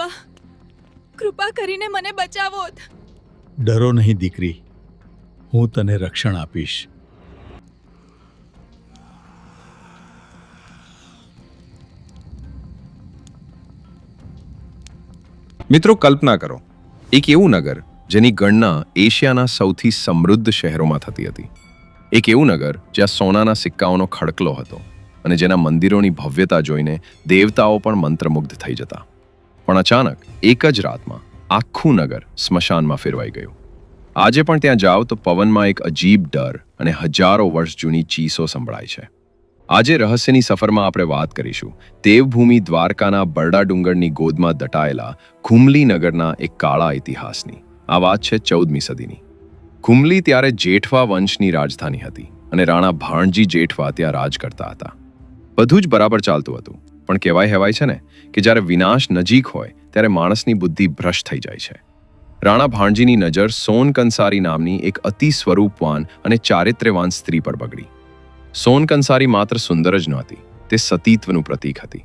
બાબા કૃપા કરીને મને બચાવો ડરો નહીં દીકરી. હું તને રક્ષણ આપીશ. મિત્રો કલ્પના કરો. એક એવું નગર જેની ગણના એશિયાના સૌથી સમૃદ્ધ શહેરોમાં થતી હતી. એક એવું નગર જ્યાં સોનાના સિક્કાઓનો ખડકલો હતો અને જેના મંદિરોની ભવ્યતા જોઈને દેવતાઓ પણ મંત્રમુગ્ધ થઈ જતા. પણ અચાનક એક જ રાતમાં આખું નગર સ્મશાનમાં ફેરવાઈ ગયું. આજે પણ ત્યાં જાઓ તો પવનમાં એક અજીબ ડર અને હજારો વર્ષ જૂની ચીસો સંભળાય છે. આજે રહસ્યની સફરમાં આપણે વાત કરીશું. દેવભૂમિ દ્વારકાના બરડા ડુંગરની ગોદમાં દટાયેલા ખુમલી નગરના એક કાળા ઇતિહાસની. આ વાત છે ચૌદમી સદીની. ખુમલી ત્યારે જેઠવા વંશની રાજધાની હતી અને રાણા ભાણજી જેઠવા ત્યાં રાજ કરતા હતા. બધું જ બરાબર ચાલતું હતું. પણ કહેવાય હેવાય છે ને કે જ્યારે વિનાશ નજીક હોય, ત્યારે માણસની બુદ્ધિ ભ્રષ્ટ થઈ જાય છે. રાણા ભાણજીની નજર સોન કંસારી નામની એક અતિ સ્વરૂપવાન અને ચારિત્ર્યવાન સ્ત્રી પર બગડી. સોન કંસારી માત્ર સુંદર જ નહોતી, તે સતીત્વનું પ્રતીક હતી.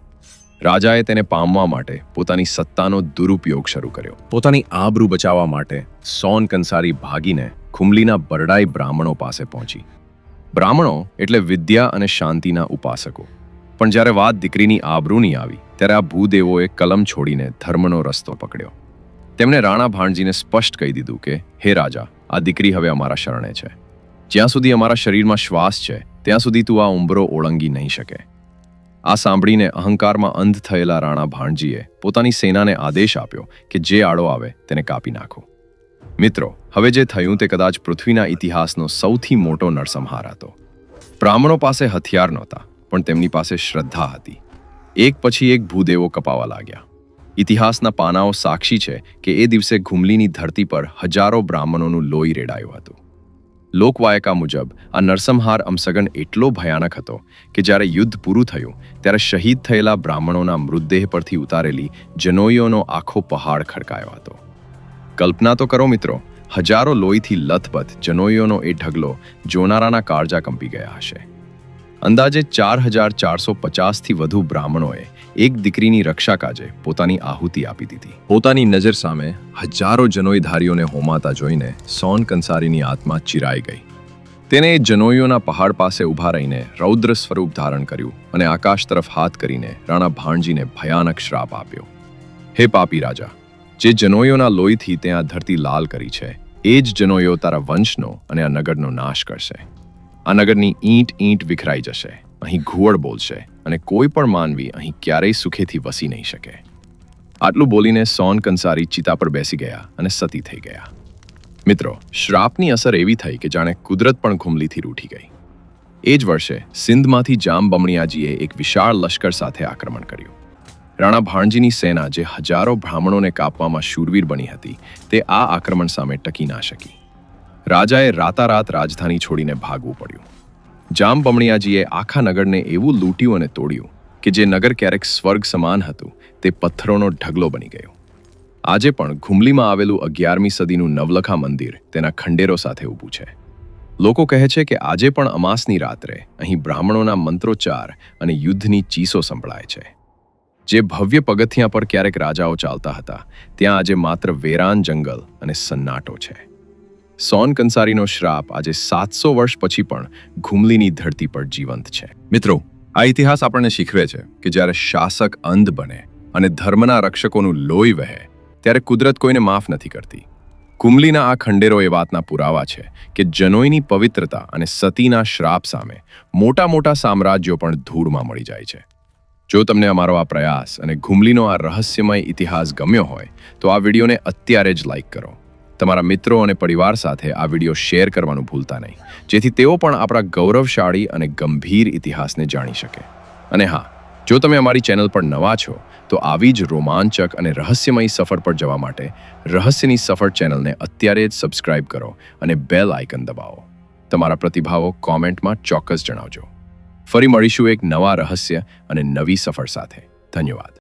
રાજાએ તેને પામવા માટે પોતાની સત્તાનો દુરુપયોગ શરૂ કર્યો. પોતાની આબરૂ બચાવવા માટે સોન કંસારી ભાગીને ખુમલીના બરડાઈ બ્રાહ્મણો પાસે પહોંચી. બ્રાહ્મણો એટલે વિદ્યા અને શાંતિના ઉપાસકો. પણ જ્યારે વાત દીકરીની આબરૂની આવી, ત્યારે આ ભૂદેવોએ કલમ છોડીને ધર્મનો રસ્તો પકડ્યો. તેમણે રાણા ભાણજીને સ્પષ્ટ કહી દીધું કે, હે રાજા, આ દીકરી હવે અમારા શરણે છે. જ્યાં સુધી અમારા શરીરમાં શ્વાસ છે, ત્યાં સુધી તું આ ઉંબરો ઓળંગી નહીં શકે. આ સાંભળીને અહંકારમાં અંધ થયેલા રાણા ભાણજીએ પોતાની સેનાને આદેશ આપ્યો કે જે આડો આવે તેને કાપી નાખો. મિત્રો, હવે જે થયું તે કદાચ પૃથ્વીના ઇતિહાસનો સૌથી મોટો નરસંહાર હતો. બ્રાહ્મણો પાસે હથિયાર નહોતા. પણ તેમની પાસે શ્રદ્ધા હતી. એક પછી એક ભૂદેવો કપાવા લાગ્યા. ઇતિહાસના પાનાઓ સાક્ષી છે કે એ દિવસે ઘુમલીની ધરતી પર હજારો બ્રાહ્મણોનું લોહી રેડાયું હતું. લોકવાયકા મુજબ, આ નરસંહાર અમસગન એટલો ભયાનક હતો કે જ્યારે યુદ્ધ પૂરું થયું, ત્યારે શહીદ થયેલા બ્રાહ્મણોના મૃતદેહ પરથી ઉતારેલી જનોઈઓનો આખો પહાડ ખડકાયો હતો. કલ્પના તો કરો મિત્રો, હજારો લોહીથી લથબથ જનોઈઓનો એ ઢગલો જોનારાના કાળજા કંપી ગયા હશે. અંદાજે ચાર હજાર ચારસો પચાસથી વધુ બ્રાહ્મણોએ એક દીકરીની રક્ષા કાજે પોતાની આહુતિ આપી દીધી. પોતાની નજર સામે હજારો જનોઈધારીઓને હોમાતા જોઈને સોન કંસારીની આત્મા ચિરાઈ ગઈ. તેને જનોઈઓના પહાડ પાસે ઊભા રહીને રૌદ્ર સ્વરૂપ ધારણ કર્યું અને આકાશ તરફ હાથ કરીને રાણા ભાણજીને ભયાનક શ્રાપ આપ્યો. હે પાપી રાજા, જે જનોઈઓના લોહીથી તે આ ધરતી લાલ કરી છે, એ જ જનોઈઓ તારા વંશનો અને આ નગરનો નાશ કરશે. આ નગરની ઈંટ ઈંટ વિખરાઈ જશે. અહીં ઘુવડ બોલશે અને કોઈ પણ માનવી અહીં ક્યારેય સુખેથી વસી નહીં શકે. આટલું બોલીને સોન કંસારી ચિતા પર બેસી ગયા અને સતી થઈ ગયા. મિત્રો, શ્રાપની અસર એવી થઈ કે જાણે કુદરત પણ ઘુમલીથી રૂઠી ગઈ. એ જ વર્ષે સિંધમાંથી જામ બમણિયાજીએ એક વિશાળ લશ્કર સાથે આક્રમણ કર્યું. રાણા ભાણજીની સેના જે હજારો બ્રાહ્મણોને કાપવામાં શૂરવીર બની હતી, તે આ આક્રમણ સામે ટકી ના શકી. રાજાએ રાતારાત રાજધાની છોડીને ભાગવું પડ્યું. જામબમણિયાજીએ આખા નગરને એવું લૂંટ્યું અને તોડ્યું કે જે નગર ક્યારેક સ્વર્ગ સમાન હતું, તે પથ્થરોનો ઢગલો બની ગયો. આજે પણ ઘુમલીમાં આવેલું અગિયારમી સદીનું નવલખા મંદિર તેના ખંડેરો સાથે ઊભું છે. લોકો કહે છે કે આજે પણ અમાસની રાત્રે અહીં બ્રાહ્મણોના મંત્રોચ્ચાર અને યુદ્ધની ચીસો સંભળાય છે. જે ભવ્ય પગથિયા પર ક્યારેક રાજાઓ ચાલતા હતા, ત્યાં આજે માત્ર વેરાન જંગલ અને સન્નાટો છે. સોન કંસારીનો શ્રાપ આજે સાતસો વર્ષ પછી પણ ઘુમલીની ધરતી પર જીવંત છે. મિત્રો, આ ઇતિહાસ આપણને શીખવે છે કે જ્યારે શાસક અંધ બને અને ધર્મના રક્ષકોનું લોહી વહે, ત્યારે કુદરત કોઈને માફ નથી કરતી. કુમલીના આ ખંડેરો એ વાતના પુરાવા છે કે જનોઈની પવિત્રતા અને સતીના શ્રાપ સામે મોટા મોટા સામ્રાજ્યો પણ ધૂળમાં મળી જાય છે. જો તમને અમારો આ પ્રયાસ અને ઘુમલીનો આ રહસ્યમય ઇતિહાસ ગમ્યો હોય, તો આ વિડીયોને અત્યારે જ લાઈક કરો. તમારા મિત્રો અને પરિવાર સાથે આ વીડિયો શેર કરવાનું ભૂલતા નહીં. જેથી તેઓ પણ આપણા ગૌરવશાળી અને ગંભીર ઇતિહાસને જાણી શકે. અને હા, જો તમે અમારી ચેનલ પર નવા છો, તો આવી જ રોમાંચક અને રહસ્યમય સફર પર જવા માટે રહસ્યની સફર ચેનલને અત્યારે જ સબસ્ક્રાઇબ કરો અને બેલ આઇકન દબાવો. તમારા પ્રતિભાવો કોમેન્ટમાં ચોક્કસ જણાવજો. ફરી મળીશું એક નવા રહસ્ય અને નવી સફર સાથે. ધન્યવાદ.